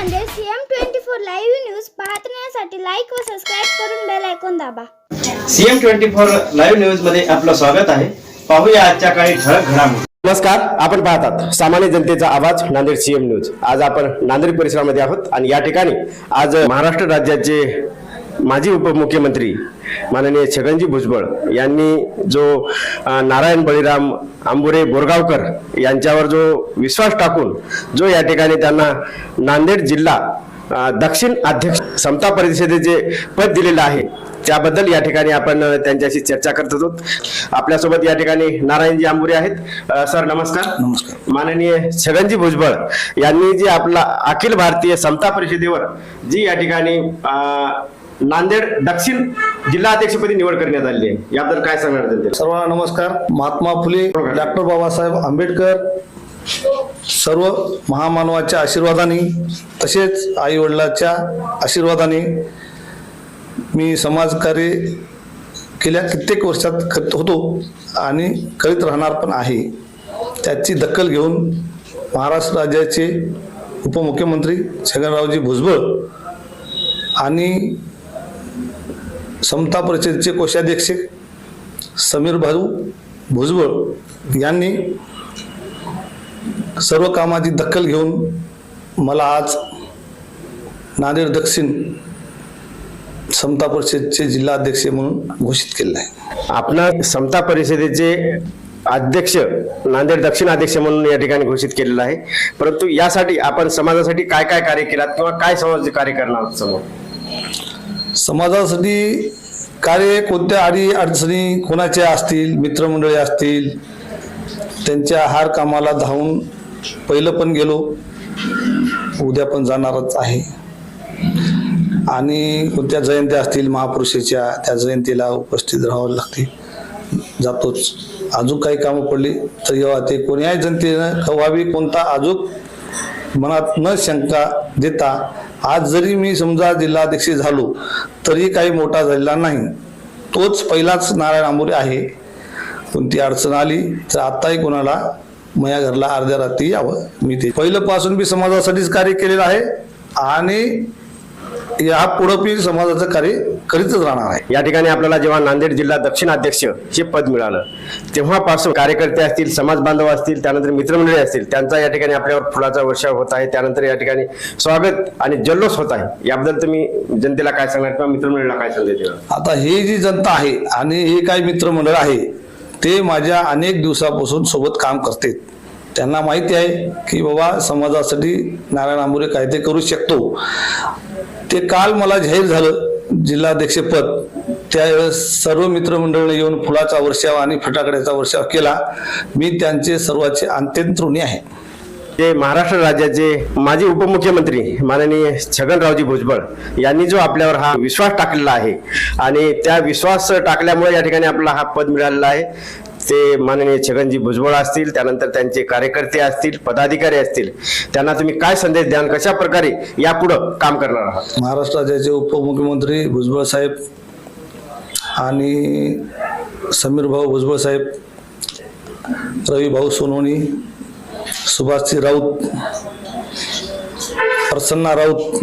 Nanded CM twenty four live news पाहण्यासाठी like व subscribe करून बेल ऐकून दाबा. सीएम ट्वेंटी फोर लाईव्ह न्यूजमध्ये आपलं स्वागत आहे. पाहूया आजच्या काही ठळक घडामोडी. नमस्कार आपण पाहतात सामान्य जनतेचा आवाज नांदेड सीएम न्यूज आज आपण नांदेड परिसरामध्ये आहोत आणि या ठिकाणी आज महाराष्ट्र राज्याचे माजी उपमुख्यमंत्री माननीय छगनजी भुजबळ यांनी जो नारायण बळीराम आंबुरे बोरगावकर यांच्यावर जो विश्वास टाकून जो या ठिकाणी त्यांना नांदेड जिल्हा दक्षिण अध्यक्ष समता परिषदेचे पद दिलेलं आहे त्याबद्दल या ठिकाणी आपण त्यांच्याशी चर्चा करत होतो. आपल्यासोबत या ठिकाणी नारायणजी आंबुरे आहेत. सर नमस्कार. नमस्कार. माननीय छगनजी भुजबळ यांनी जी आपला अखिल भारतीय समता परिषदेवर जी या ठिकाणी नांदेड दक्षिण जिल्हा अध्यक्षपदी निवड करण्यात आली आहे. याबद्दल काय सांगणार सर्वांना नमस्कार. महात्मा फुले डॉक्टर बाबासाहेब आंबेडकर सर्व महामानवाच्या आशीर्वादाने तसेच आई वडिलाच्या आशीर्वादाने मी समाजकार्य गेल्या कित्येक वर्षात करत होतो आणि करीत राहणार पण आहे. त्याची दखल घेऊन महाराष्ट्र राज्याचे उपमुख्यमंत्री छगनरावजी भुजबळ आणि समता परिषदेचे कोषाध्यक्ष समीर भाऊ भुजबळ यांनी सर्व कामाची दखल घेऊन मला आज नांदेड दक्षिण समता परिषदेचे जिल्हाध्यक्ष म्हणून घोषित केले आहे. आपला समता परिषदेचे अध्यक्ष नांदेड दक्षिण अध्यक्ष म्हणून या ठिकाणी घोषित केलेलं आहे. परंतु यासाठी आपण समाजासाठी काय काय कार्य केलात किंवा काय समाज कार्य करणार समोर? समाजासाठी कार्य कोणत्या अडी अडचणी कोणाच्या असतील मित्रमंडळी असतील त्यांच्या हार कामाला धावून पहिलं पण गेलो उद्या पण जाणारच आहे. आणि कोणत्या जयंत्या असतील महापुरुषाच्या त्या जयंतीला उपस्थित राहावं लागते. जातोच. अजून काही कामं पडली तर येवा ते कोण्याही जनतेनं व्हावी कोणता अजून मनात न शंका देता आज जरी मी समजा जिल्हाध्यक्ष झालो तरी काही मोठा झालेला नाही. तोच पहिलाच नारायण आंबोरे आहे. कोणती अडचण आली तर आत्ताही कोणाला माझ्या घरला अर्ध्या रात्री यावं मी ते पहिलं पासून मी समाजासाठीच कार्य केलेलं आहे. आणि या पुढं मी समाजाचं कार्य करीतच राहणार आहे. या ठिकाणी आपल्याला जेव्हा नांदेड जिल्हा दक्षिण अध्यक्ष हे पद मिळालं तेव्हापासून कार्यकर्ते असतील समाज बांधव असतील त्यानंतर मित्रमंडळी असतील त्यांचा या ठिकाणी आपल्यावर फुलाचा वर्षाव होत आहे. त्यानंतर या ठिकाणी स्वागत आणि जल्लोष होत आहे. याबद्दल तुम्ही जनतेला काय सांगणार किंवा मित्रमंडळीला काय देणार आता हे जी जनता आहे आणि हे काही मित्रमंडळ आहे ते माझ्या अनेक दिवसापासून सोबत काम करते त्यांना माहिती आहे की बाबा समाजासाठी नारायण आंबुरे काय ते करू शकतो. ते काल मला जाहीर झालं जिल्हाध्यक्षपद. त्यावेळेस सर्व मित्रमंडळीने येऊन फुलाचा वर्षाव आणि फटाकड्याचा वर्षाव केला. मी त्यांचे सर्वांचे अत्यंत ऋणी आहे. जे महाराष्ट्र राज्याचे माजी उपमुख्यमंत्री माननीय छगनरावजी भुजबळ यांनी जो आपल्यावर हा विश्वास टाकलेला आहे आणि त्या विश्वास टाकल्यामुळे या ठिकाणी आपला हा पद मिळालेला आहे. ते माननीय छगनजी भुजबळ असतील त्यानंतर त्यांचे कार्यकर्ते असतील पदाधिकारी असतील त्यांना तुम्ही काय संदेश द्याल कशा प्रकारे यापुढं काम करणार आहात? महाराष्ट्र राज्याचे उपमुख्यमंत्री भुजबळ साहेब आणि समीर भाऊ भुजबळ साहेब रवी भाऊ सोनवणी सुभाषजी राऊत प्रसन्ना राऊत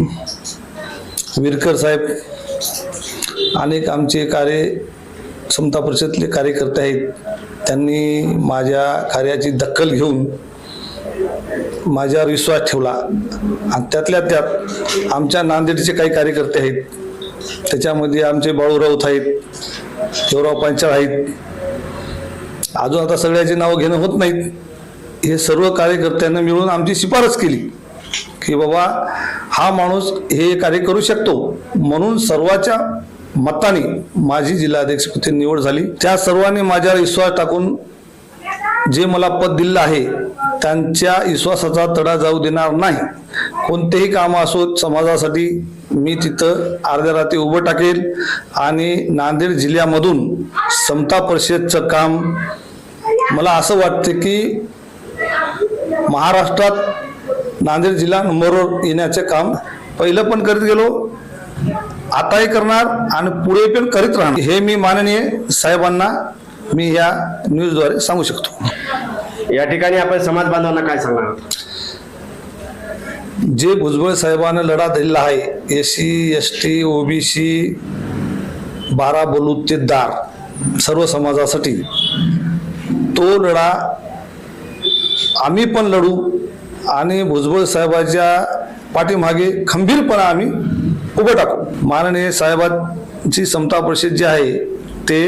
विरकर साहेब अनेक आमचे कार्य समता परिषदेतले कार्यकर्ते आहेत. त्यांनी माझ्या कार्याची दखल घेऊन माझ्यावर विश्वास ठेवला. आणि त्यातल्या त्यात आमच्या नांदेडचे काही कार्यकर्ते आहेत. त्याच्यामध्ये आमचे बाळू राऊत आहेत शिवराव पांचाळ आहेत. अजून आता सगळ्याची नावं घेणं होत नाहीत. हे सर्व कार्यकर्त्यांना मिळून आमची शिफारस केली की बाबा हा माणूस हे कार्य करू शकतो. म्हणून सर्वाच्या मताने माझी जिल्हाध्यक्षपदी निवड झाली. त्या सर्वांनी माझ्यावर विश्वास टाकून जे मला पद दिलं आहे त्यांच्या विश्वासाचा तडा जाऊ देणार नाही. कोणतेही काम असो समाजासाठी मी तिथं अर्ध्या रात्री उभं टाकेल आणि नांदेड जिल्ह्यामधून समता परिषदचं काम मला असं वाटतं की महाराष्ट्रात नांदेड जिल्हा नंबरवर येण्याचे काम पहिलं पण करीत गेलो आताही करणार आणि पुढे पण करीत राहणार. हे मी माननीय साहेबांना मी या न्यूजद्वारे सांगू शकतो. या ठिकाणी आपण समाज बांधवांना काय सांगणार? जे भुजबळ साहेबांना लढा दिलेला आहे S C S T OBC बारा बलुतेदार सर्व समाजासाठी तो लढा आम्ही पण लढू आणि भुजबळ साहेबाच्या पाठीमागे खंबीरपणा आम्ही उभं टाकू. माननीय साहेबांची समता परिषद जी आहे ते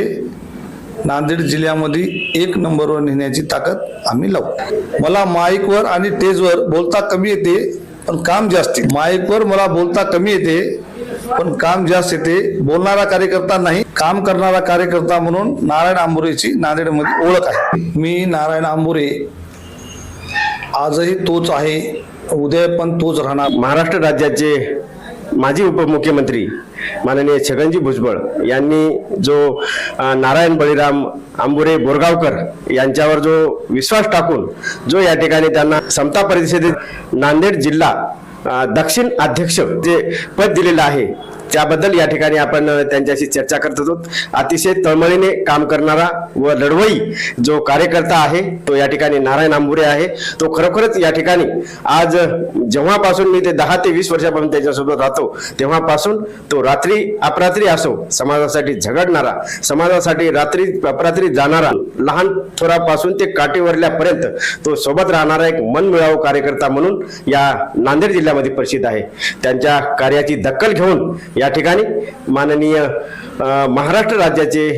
नांदेड जिल्ह्यामध्ये एक नंबरवर नेण्याची ताकद आम्ही लावू. मला माईकवर आणि टेजवर बोलता कमी येते पण काम जास्त. माईकवर मला बोलता कमी येते पण काम जास्त येते. बोलणारा कार्यकर्ता नाही काम करणारा कार्यकर्ता म्हणून नारायण आंबुरेची नांदेडमध्ये ओळख आहे. मी नारायण आंबुरे आजही तोच आहे उद्या पण तोच राहणार. महाराष्ट्र राज्याचे माजी उपमुख्यमंत्री माननीय छगनजी भुजबळ यांनी जो नारायण बळीराम आंबुरे बोरगावकर यांच्यावर जो विश्वास टाकून जो या ठिकाणी त्यांना समता परिषदेत नांदेड जिल्हा दक्षिण अध्यक्ष जे पद दिलेलं आहे त्याबद्दल या ठिकाणी आपण त्यांच्याशी चर्चा करत आहोत अतिशय तळमळीने काम करणारा व लढवई जो कार्यकर्ता आहे तो या ठिकाणी नारायण आंबुरे आहे. तो खरोखरच या ठिकाणी आज जेव्हापासून मी ते दहा ते वीस वर्षापासून त्याच्यासोबत राहतो तेव्हापासून तो रात्री अपरात्री असो समाजासाठी झगडणारा समाजासाठी रात्री अपरात्री जाणारा लहान थोरापासून ते काटेवरल्यापर्यंत तो सोबत राहणारा एक मनमिळावू कार्यकर्ता म्हणून या नांदेड जिल्ह्यामध्ये प्रसिद्ध आहे. त्यांच्या कार्याची दखल घेऊन या ठिकाणी माननीय महाराष्ट्र राज्याचे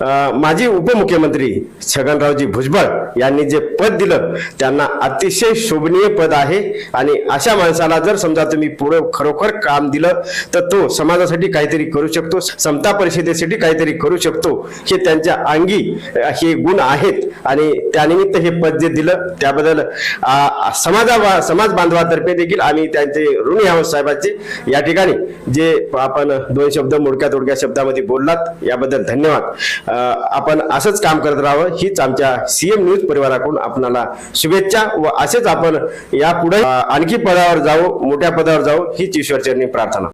माजी उपमुख्यमंत्री छगनरावजी भुजबळ यांनी जे पद दिलं त्यांना अतिशय शोभनीय पद आहे. आणि अशा माणसाला जर समजा तुम्ही पुढे खरोखर काम दिलं तर तो समाजासाठी काहीतरी करू शकतो समता परिषदेसाठी काहीतरी करू शकतो. हे त्यांच्या अंगी हे गुण आहेत. आणि त्यानिमित्त हे पद जे दिलं त्याबद्दल समाजा समाज बांधवातर्फे देखील आम्ही त्यांचे ऋणी आहोत साहेबांचे. या ठिकाणी जे आपण दोन शब्द मोडक्या तोडक्या शब्दामध्ये बोललात याबद्दल धन्यवाद. आपण असंच काम करत राहावं हीच आमच्या सीएम न्यूज परिवाराकडून आपणाला शुभेच्छा व असेच आपण यापुढे अ, आणखी पदावर जाऊ मोठ्या पदावर जाऊ हीच ईश्वरचरणी प्रार्थना.